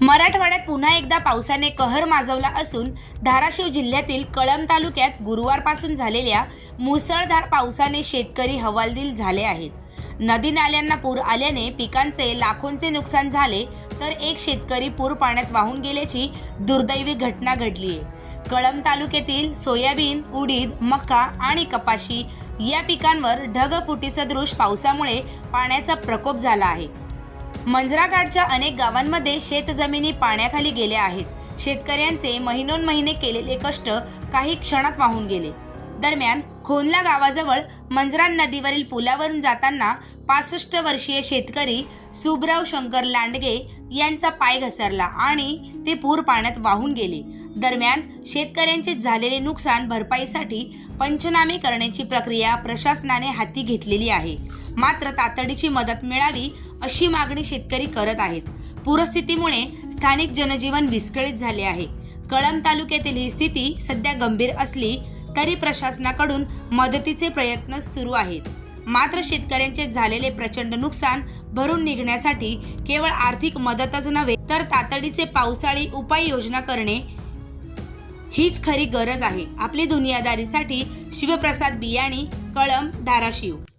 मराठवाड्यात पुन्हा एकदा पावसाने कहर माजवला असून धाराशिव जिल्ह्यातील कळंब तालुक्यात गुरुवारपासून झालेल्या मुसळधार पावसाने शेतकरी हवालदिल झाले आहेत. नदी नाल्यांना पूर आल्याने पिकांचे लाखोंचे नुकसान झाले तर एक शेतकरी पूर पाण्यात वाहून गेल्याची दुर्दैवी घटना घडली आहे. कळंब तालुक्यातील सोयाबीन उडीद मका आणि कपाशी या पिकांवर ढगफुटीसदृश पावसामुळे पाण्याचा प्रकोप झाला आहे. मंजराघाटच्या अनेक गावांमध्ये शेतजमिनी पाण्याखाली गेल्या आहेत. शेतकऱ्यांचे महिनोन महिने केलेले कष्ट काही क्षणात वाहून गेले. दरम्यान खोनला गावाजवळ मंजरा नदीवरील पुलावरून जाताना पासष्ट वर्षीय शेतकरी सुबराव शंकर लांडगे यांचा पाय घसरला आणि ते पूर पाण्यात वाहून गेले. दरम्यान शेतकऱ्यांचे झालेले नुकसान भरपाईसाठी पंचनामे करण्याची प्रक्रिया प्रशासनाने हाती घेतलेली आहे. मात्र तातडीची मदत मिळावी अशी मागणी शेतकरी करत आहेत. पूरस्थितीमुळे स्थानिक जनजीवन विस्कळीत झाले आहे. कळंब तालुक्यातील ही स्थिती सध्या गंभीर असली तरी प्रशासनाकडून मदतीचे प्रयत्न सुरू आहेत. मात्र शेतकऱ्यांचे झालेले प्रचंड नुकसान भरून निघण्यासाठी केवळ आर्थिक मदतच नव्हे तर तातडीचे पावसाळी उपाययोजना करणे हीच खरी गरज आहे आपली दुनियादारीसाठी शिवप्रसाद बियाणी कळम धाराशिव.